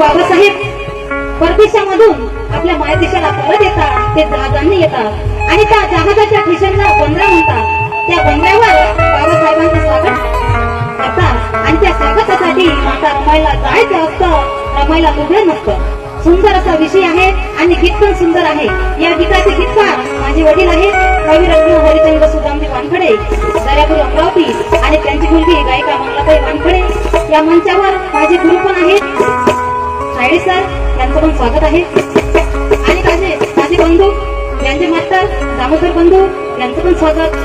बाबासाहेब परदेशामधून आपल्या मायदेशाला परत येतात ते जहाजांनी येतात. आणि त्या जहाजाच्या ठिशनला बंदरा म्हणतात. त्या बंदऱ्यावर बाबासाहेबांचं स्वागत करतात. आणि त्या स्वागतासाठी माता रमायला जायचं असतं. रमायला उभे नसतं. सुंदर असा विषय आहे आणि गीत पण सुंदर आहे. या गीताचे गीतकार माझे वडील आहेत. कविरत्न हरिचंद्र सुदामजी वानखडे दर्यापूर अमरावती आणि त्यांची मुलगी गायिका मंगलाबाई वानखडे. या मंचावर माझे गुरु पण आहेत. सायडे सर यांचं पण स्वागत आहे. आणि माझे माझे बंधू यांचे मास्तर दामोदर बंधू यांचं पण स्वागत.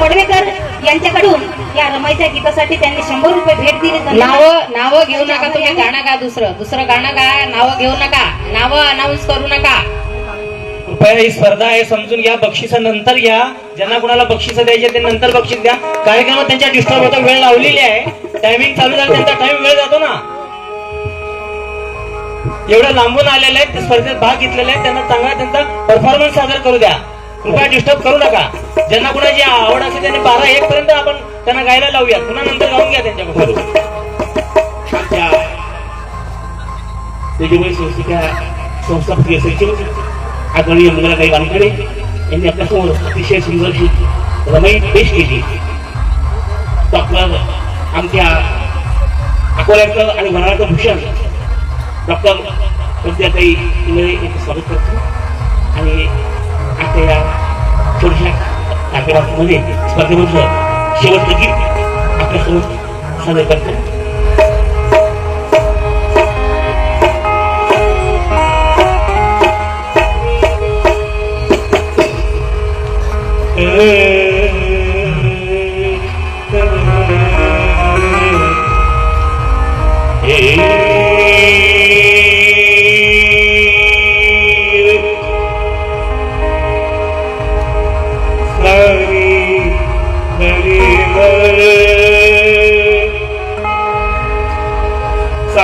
पडवेकर यांच्याकडून या रमाईच्या गीतासाठी त्यांनी शंभर रुपये भेट दिली. नाव नाव घेऊ नका तुम्ही गाणं गा दुसरं. दुसरं गाणं गा नाव घेऊ नका. नाव अनाऊन्स करू नका. कृपया ही स्पर्धा आहे समजून घ्या बक्षिस नंतर घ्या. ज्यांना कोणाला बक्षिस द्यायचे ते नंतर बक्षीस द्या. कार्यक्रमात त्यांच्या डिस्टर्ब होता वेळ लावलेली आहे. टायमिंग चालू झाला त्यांचा टाइम वेळ जातो ना. एवढं लांबून आलेले आहेत ते स्पर्धेत भाग घेतलेले आहेत त्यांना चांगला त्यांचा परफॉर्मन्स सादर करू द्या. कृपया डिस्टर्ब करू नका. ज्यांना कुणाची आवड असेल त्यांनी बारा एक पर्यंत आपण त्यांना गायला लावूया पुन्हा नंतर गाऊन घ्या त्यांच्याकडून आमच्या तेजोमय संस्थेच्या संस्थापकीय सचिव आदरणीय मंगलाताई वानकडे यांनी आपल्यासमोर अतिशय सुंदर रमई पेश केली. डॉक्टर आमच्या अकोल्याचं आणि वनाचं भूषण डॉक्टर सध्या काही स्वागत करतो. कार्यक्रमामध्ये स्पर्धेमध्ये शेवटचं गीत आपल्यासमोर सादर करतो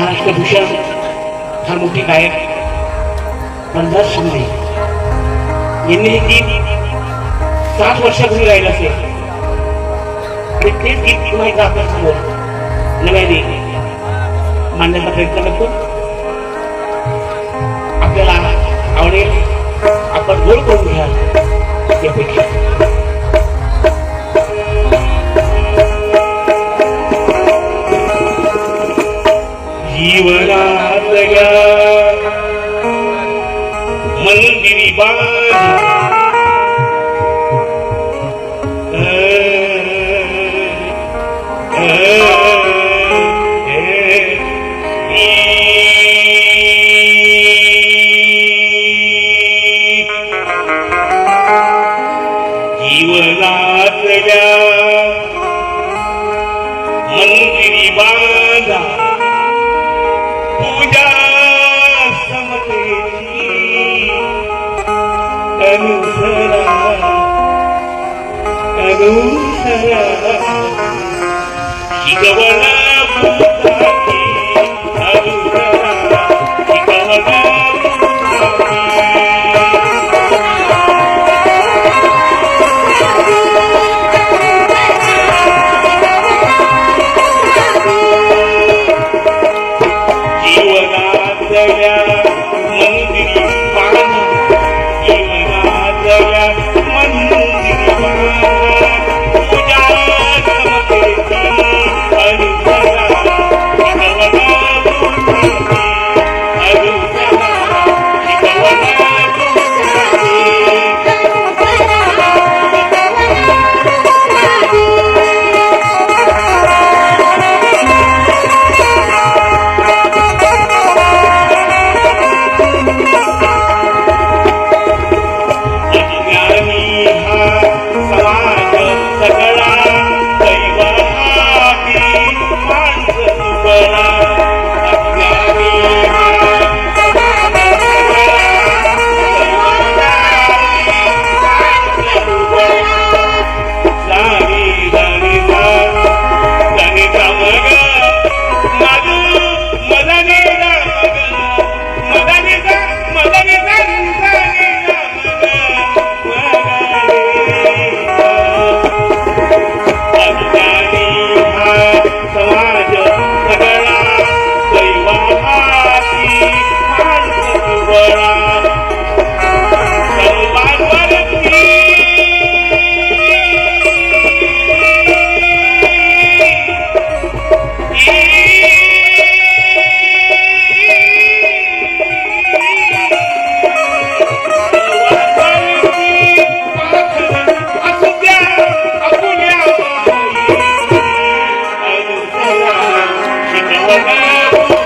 महाराष्ट्र भूषण फार मोठे गायक पंढर शिंदे. यांनी हे गीत सात वर्षापूर्वी गायलं असेल. आणि तेच गीत पुन्हा एकदा आपल्यासमोर नव्याने मांडण्याचा प्रयत्न करतो. आपल्याला आवडेल. आपण गोड करून घ्या यापेक्षा. जीवनातल्या मंदिरी बाण Thank you. Salomé,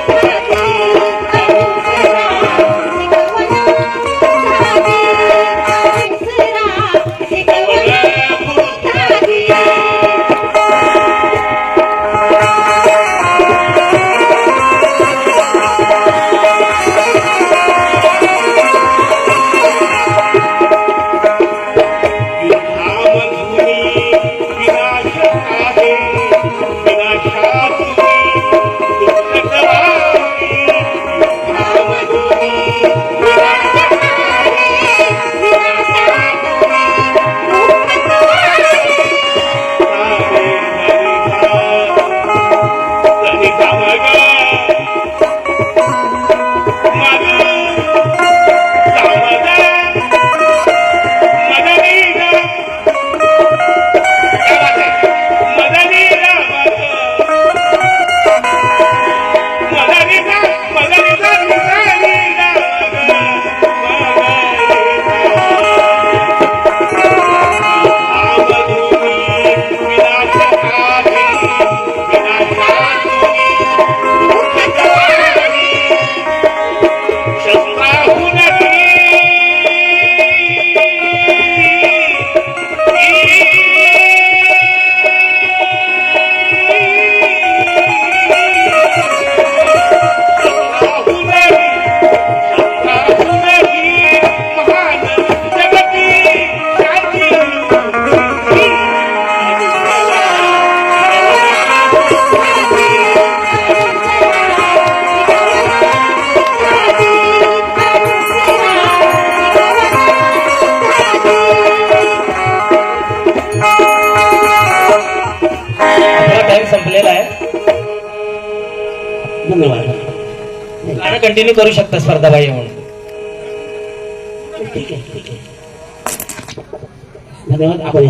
कंटिन्यू करू शकता स्पर्धा बाह्य म्हणून. धन्यवाद आपण